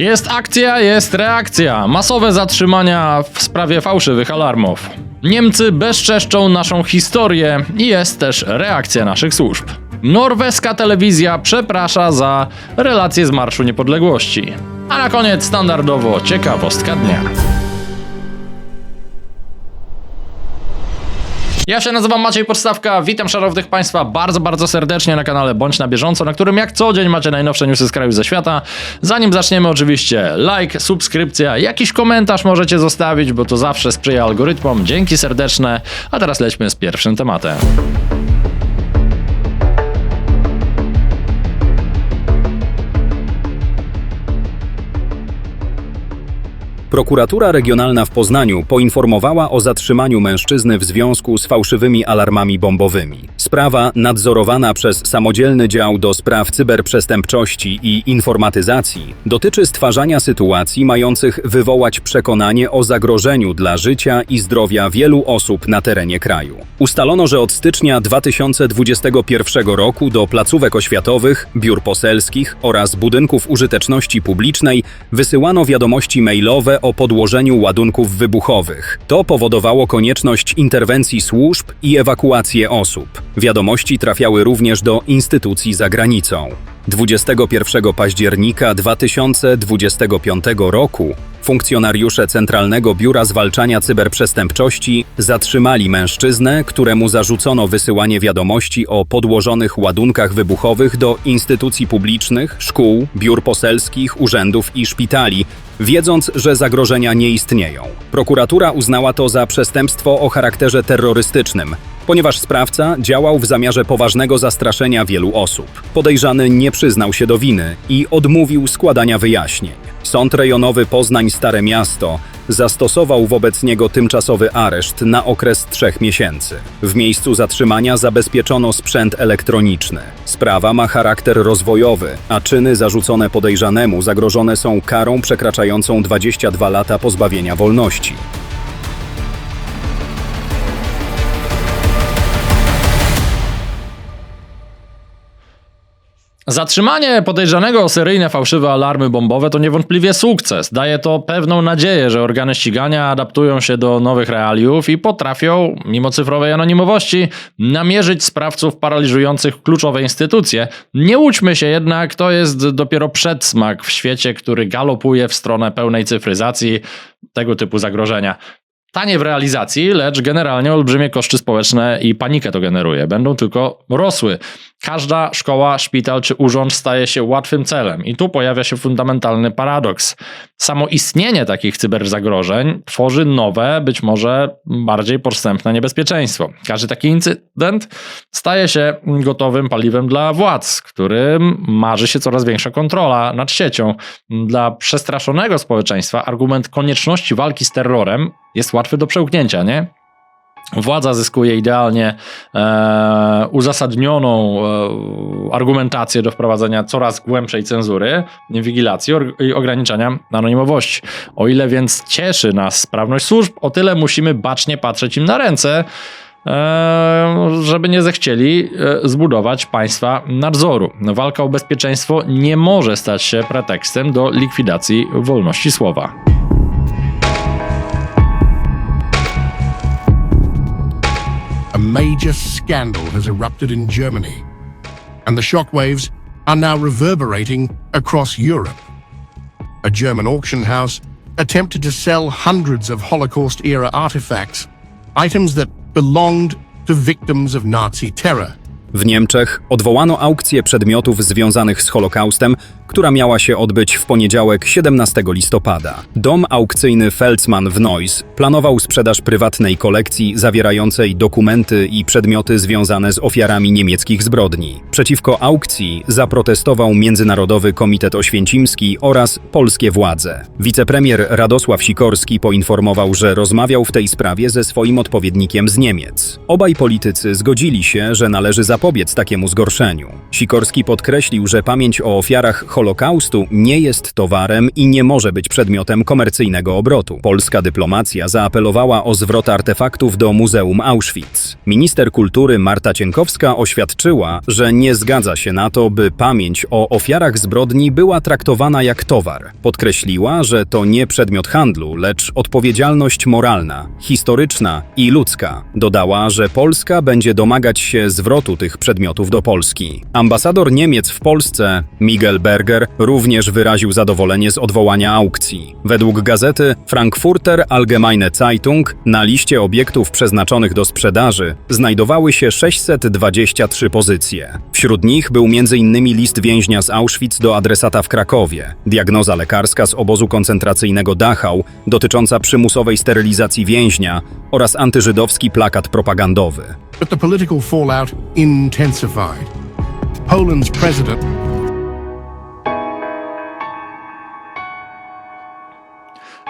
Jest akcja, jest reakcja. Masowe zatrzymania w sprawie fałszywych alarmów. Niemcy bezczeszczą naszą historię i jest też reakcja naszych służb. Norweska telewizja przeprasza za relacje z Marszu Niepodległości. A na koniec standardowo ciekawostka dnia. Ja się nazywam Maciej Podstawka, witam szanownych Państwa bardzo, bardzo serdecznie na kanale Bądź na bieżąco, na którym jak co dzień macie najnowsze newsy z kraju ze świata. Zanim zaczniemy oczywiście like, subskrypcja, jakiś komentarz możecie zostawić, bo to zawsze sprzyja algorytmom. Dzięki serdeczne, a teraz lećmy z pierwszym tematem. Prokuratura Regionalna w Poznaniu poinformowała o zatrzymaniu mężczyzny w związku z fałszywymi alarmami bombowymi. Sprawa, nadzorowana przez samodzielny dział do spraw cyberprzestępczości i informatyzacji, dotyczy stwarzania sytuacji mających wywołać przekonanie o zagrożeniu dla życia i zdrowia wielu osób na terenie kraju. Ustalono, że od stycznia 2021 roku do placówek oświatowych, biur poselskich oraz budynków użyteczności publicznej wysyłano wiadomości mailowe o podłożeniu ładunków wybuchowych. To powodowało konieczność interwencji służb i ewakuację osób. Wiadomości trafiały również do instytucji za granicą. 21 października 2025 roku funkcjonariusze Centralnego Biura Zwalczania Cyberprzestępczości zatrzymali mężczyznę, któremu zarzucono wysyłanie wiadomości o podłożonych ładunkach wybuchowych do instytucji publicznych, szkół, biur poselskich, urzędów i szpitali, wiedząc, że zagrożenia nie istnieją. Prokuratura uznała to za przestępstwo o charakterze terrorystycznym, ponieważ sprawca działał w zamiarze poważnego zastraszenia wielu osób. Podejrzany nie przyznał się do winy i odmówił składania wyjaśnień. Sąd rejonowy Poznań Stare Miasto zastosował wobec niego tymczasowy areszt na okres trzech miesięcy. W miejscu zatrzymania zabezpieczono sprzęt elektroniczny. Sprawa ma charakter rozwojowy, a czyny zarzucone podejrzanemu zagrożone są karą przekraczającą 22 lata pozbawienia wolności. Zatrzymanie podejrzanego o seryjne fałszywe alarmy bombowe to niewątpliwie sukces. Daje to pewną nadzieję, że organy ścigania adaptują się do nowych realiów i potrafią, mimo cyfrowej anonimowości, namierzyć sprawców paraliżujących kluczowe instytucje. Nie łudźmy się jednak, to jest dopiero przedsmak w świecie, który galopuje w stronę pełnej cyfryzacji tego typu zagrożenia. Tanie w realizacji, lecz generalnie olbrzymie koszty społeczne i panikę to generuje. Będą tylko rosły. Każda szkoła, szpital czy urząd staje się łatwym celem. I tu pojawia się fundamentalny paradoks. Samo istnienie takich cyberzagrożeń tworzy nowe, być może bardziej podstępne niebezpieczeństwo. Każdy taki incydent staje się gotowym paliwem dla władz, którym marzy się coraz większa kontrola nad siecią. Dla przestraszonego społeczeństwa argument konieczności walki z terrorem jest łatwy do przełknięcia, nie? Władza zyskuje idealnie e, uzasadnioną e, argumentację do wprowadzenia coraz głębszej cenzury, inwigilacji i ograniczania anonimowości. O ile więc cieszy nas sprawność służb, o tyle musimy bacznie patrzeć im na ręce, e, żeby nie zechcieli e, zbudować państwa nadzoru. Walka o bezpieczeństwo nie może stać się pretekstem do likwidacji wolności słowa. Major scandal has erupted in Germany, and the shockwaves are now reverberating across Europe. A German auction house attempted to sell hundreds of Holocaust era artifacts, items that belonged to victims of Nazi terror. W Niemczech odwołano aukcję przedmiotów związanych z Holokaustem, która miała się odbyć w poniedziałek 17 listopada. Dom aukcyjny Felsman w Neuss planował sprzedaż prywatnej kolekcji zawierającej dokumenty i przedmioty związane z ofiarami niemieckich zbrodni. Przeciwko aukcji zaprotestował Międzynarodowy Komitet Oświęcimski oraz polskie władze. Wicepremier Radosław Sikorski poinformował, że rozmawiał w tej sprawie ze swoim odpowiednikiem z Niemiec. Obaj politycy zgodzili się, że należy zapłacić zapobiec takiemu zgorszeniu. Sikorski podkreślił, że pamięć o ofiarach Holokaustu nie jest towarem i nie może być przedmiotem komercyjnego obrotu. Polska dyplomacja zaapelowała o zwrot artefaktów do Muzeum Auschwitz. Minister kultury Marta Cienkowska oświadczyła, że nie zgadza się na to, by pamięć o ofiarach zbrodni była traktowana jak towar. Podkreśliła, że to nie przedmiot handlu, lecz odpowiedzialność moralna, historyczna i ludzka. Dodała, że Polska będzie domagać się zwrotu tych przedmiotów do Polski. Ambasador Niemiec w Polsce, Miguel Berger, również wyraził zadowolenie z odwołania aukcji. Według gazety Frankfurter Allgemeine Zeitung na liście obiektów przeznaczonych do sprzedaży znajdowały się 623 pozycje. Wśród nich był m.in. list więźnia z Auschwitz do adresata w Krakowie, diagnoza lekarska z obozu koncentracyjnego Dachau dotycząca przymusowej sterylizacji więźnia oraz antyżydowski plakat propagandowy. But the political fallout intensified. Poland's president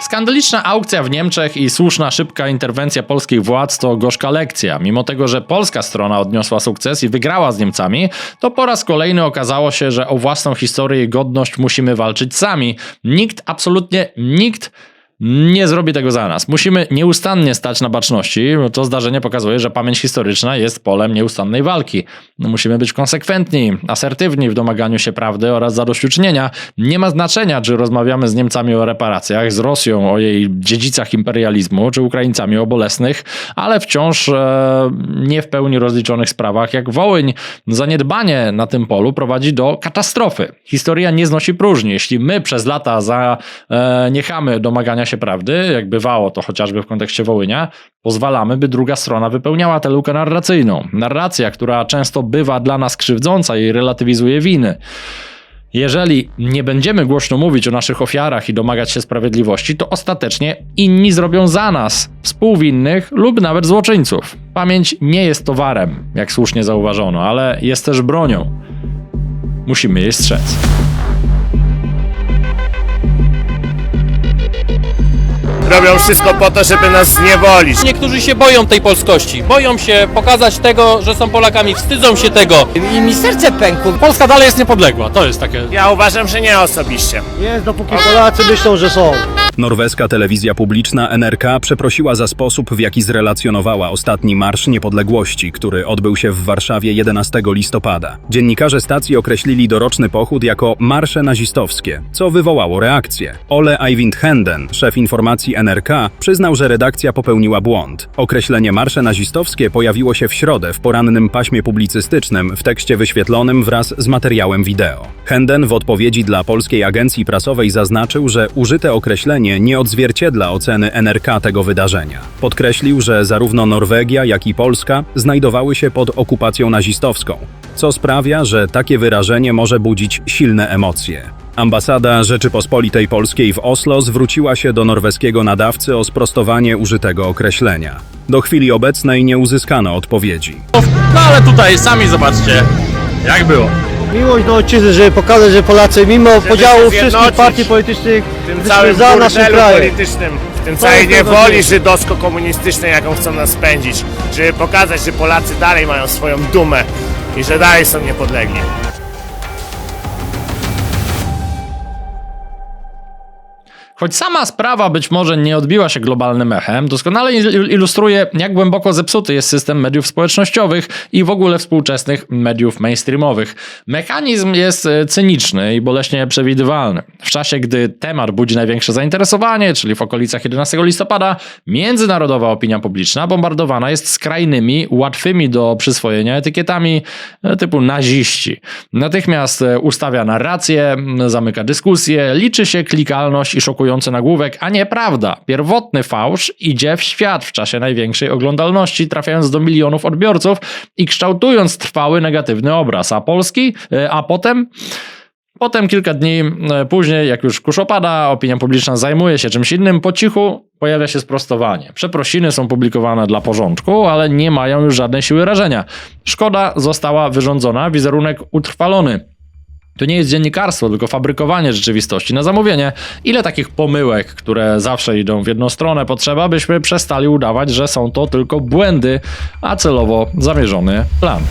Skandaliczna aukcja w Niemczech i słuszna, szybka interwencja polskich władz to gorzka lekcja. Mimo tego, że polska strona odniosła sukces i wygrała z Niemcami, to po raz kolejny okazało się, że o własną historię i godność musimy walczyć sami. Nikt, absolutnie nikt nie zrobi tego za nas. Musimy nieustannie stać na baczności. To zdarzenie pokazuje, że pamięć historyczna jest polem nieustannej walki. No, Musimy być konsekwentni, asertywni w domaganiu się prawdy oraz zadośćuczynienia. Nie ma znaczenia, czy rozmawiamy z Niemcami o reparacjach, z Rosją o jej dziedzicach imperializmu, czy Ukraińcami o bolesnych, ale wciąż e, nie w pełni rozliczonych sprawach jak Wołyń. Zaniedbanie na tym polu prowadzi do katastrofy. Historia nie znosi próżni. Jeśli my przez lata zaniechamy domagania się prawdy, jak bywało to chociażby w kontekście Wołynia, pozwalamy, by druga strona wypełniała tę lukę narracyjną. Narracja, która często bywa dla nas krzywdząca i relatywizuje winy. Jeżeli nie będziemy głośno mówić o naszych ofiarach i domagać się sprawiedliwości, to ostatecznie inni zrobią za nas współwinnych lub nawet złoczyńców. Pamięć nie jest towarem, jak słusznie zauważono, ale jest też bronią. Musimy jej strzec. Robią wszystko po to, żeby nas zniewolić. Niektórzy się boją tej polskości, boją się pokazać tego, że są Polakami, wstydzą się tego. I mi serce pękło. Polska dalej jest niepodległa, to jest takie... Ja uważam, że nie osobiście. Jest, dopóki Polacy myślą, że są. Norweska telewizja publiczna NRK przeprosiła za sposób, w jaki zrelacjonowała ostatni Marsz Niepodległości, który odbył się w Warszawie 11 listopada. Dziennikarze stacji określili doroczny pochód jako marsze nazistowskie, co wywołało reakcję. Ole Eivind Henden, szef informacji NRK, przyznał, że redakcja popełniła błąd. Określenie marsze nazistowskie pojawiło się w środę w porannym paśmie publicystycznym w tekście wyświetlonym wraz z materiałem wideo. Henden w odpowiedzi dla polskiej agencji prasowej zaznaczył, że użyte określenie nie odzwierciedla oceny NRK tego wydarzenia. Podkreślił, że zarówno Norwegia, jak i Polska znajdowały się pod okupacją nazistowską, co sprawia, że takie wyrażenie może budzić silne emocje. Ambasada Rzeczypospolitej Polskiej w Oslo zwróciła się do norweskiego nadawcy o sprostowanie użytego określenia. Do chwili obecnej nie uzyskano odpowiedzi. No ale tutaj sami zobaczcie, jak było. Miłość do ojczyzny, żeby pokazać, że Polacy mimo podziału wszystkich partii politycznych tym całym za naszym krajem. politycznym, w tym To całej niewoli żydowsko-komunistycznej, jaką chcą nas spędzić. Żeby pokazać, że Polacy dalej mają swoją dumę i że dalej są niepodlegli. Choć sama sprawa być może nie odbiła się globalnym echem, doskonale il- ilustruje, jak głęboko zepsuty jest system mediów społecznościowych i w ogóle współczesnych mediów mainstreamowych. Mechanizm jest e, cyniczny i boleśnie przewidywalny. W czasie, gdy temat budzi największe zainteresowanie, czyli w okolicach 11 listopada, międzynarodowa opinia publiczna bombardowana jest skrajnymi, łatwymi do przyswojenia etykietami e, typu naziści. Natychmiast e, ustawia narrację, zamyka dyskusję, liczy się klikalność i szokujący nagłówek, a nie prawda. Pierwotny fałsz idzie w świat w czasie największej oglądalności, trafiając do milionów odbiorców i kształtując trwały negatywny obraz. A Polski, e, a potem Potem kilka dni e, później, jak już kurz opada, opinia publiczna zajmuje się czymś innym, po cichu pojawia się sprostowanie. Przeprosiny są publikowane dla porządku, ale nie mają już żadnej siły rażenia. Szkoda została wyrządzona, wizerunek utrwalony. To nie jest dziennikarstwo, tylko fabrykowanie rzeczywistości na zamówienie. Ile takich pomyłek, które zawsze idą w jedną stronę, potrzeba, byśmy przestali udawać, że są to tylko błędy, a celowo zamierzony plan.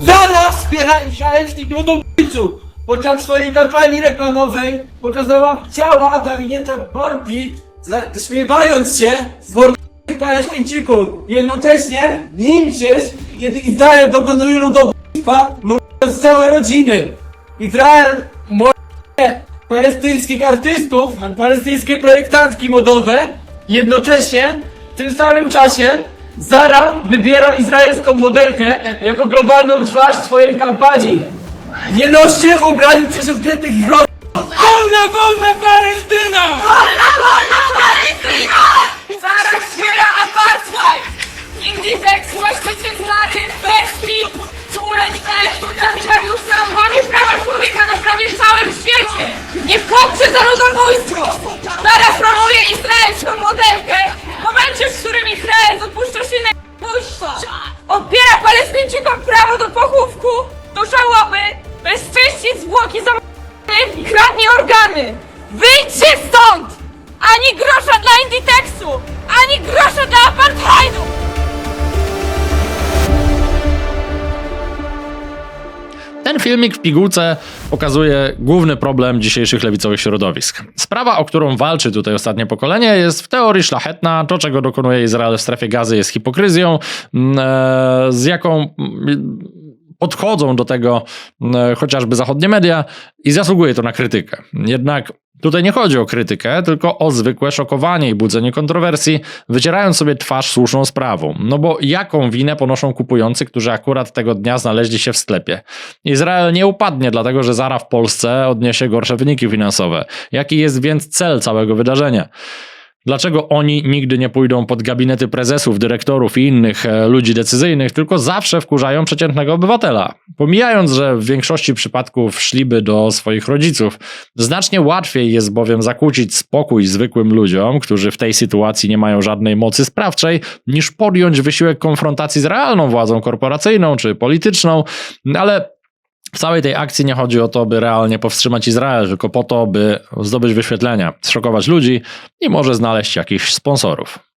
Zaraz wspierają się Aleśnik Ludowiczu! Podczas swojej kampanii reklamowej pokazała ciała zamknięte w Borbi, śmiewając się z Bor workami Palestyńczyków. Jednocześnie milczysz, kiedy Izrael dokonuje ludobójstwa, mordując całe rodziny. Izrael morduje palestyńskich artystów, palestyńskie projektantki modowe, jednocześnie w tym samym czasie Zara wybiera izraelską modelkę jako globalną twarz swojej kampanii. Nie noście ubrań przesiąkniętych w brod. Wolna, wolna Palestyna! Zaraz wspiera apartheid! Inditex właściciel znany bez PIP! Córek też zaczęli ustawami prawa człowieka na prawie całym świecie! Nie wchodźcie za ludobójstwo! Zaraz promuje izraelską modelkę! Filmik w pigułce pokazuje główny problem dzisiejszych lewicowych środowisk. Sprawa, o którą walczy tutaj ostatnie pokolenie, jest w teorii szlachetna. To, czego dokonuje Izrael w strefie gazy, jest hipokryzją, mm, e, z jaką mm, podchodzą do tego e, chociażby zachodnie media i zasługuje to na krytykę. Jednak tutaj nie chodzi o krytykę, tylko o zwykłe szokowanie i budzenie kontrowersji, wycierając sobie twarz słuszną sprawą. No bo jaką winę ponoszą kupujący, którzy akurat tego dnia znaleźli się w sklepie? Izrael nie upadnie, dlatego że Zara w Polsce odniesie gorsze wyniki finansowe. Jaki jest więc cel całego wydarzenia? Dlaczego oni nigdy nie pójdą pod gabinety prezesów, dyrektorów i innych e, ludzi decyzyjnych, tylko zawsze wkurzają przeciętnego obywatela? Pomijając, że w większości przypadków szliby do swoich rodziców, znacznie łatwiej jest bowiem zakłócić spokój zwykłym ludziom, którzy w tej sytuacji nie mają żadnej mocy sprawczej, niż podjąć wysiłek konfrontacji z realną władzą korporacyjną czy polityczną, ale w całej tej akcji nie chodzi o to, by realnie powstrzymać Izrael, tylko po to, by zdobyć wyświetlenia, zszokować ludzi i może znaleźć jakichś sponsorów.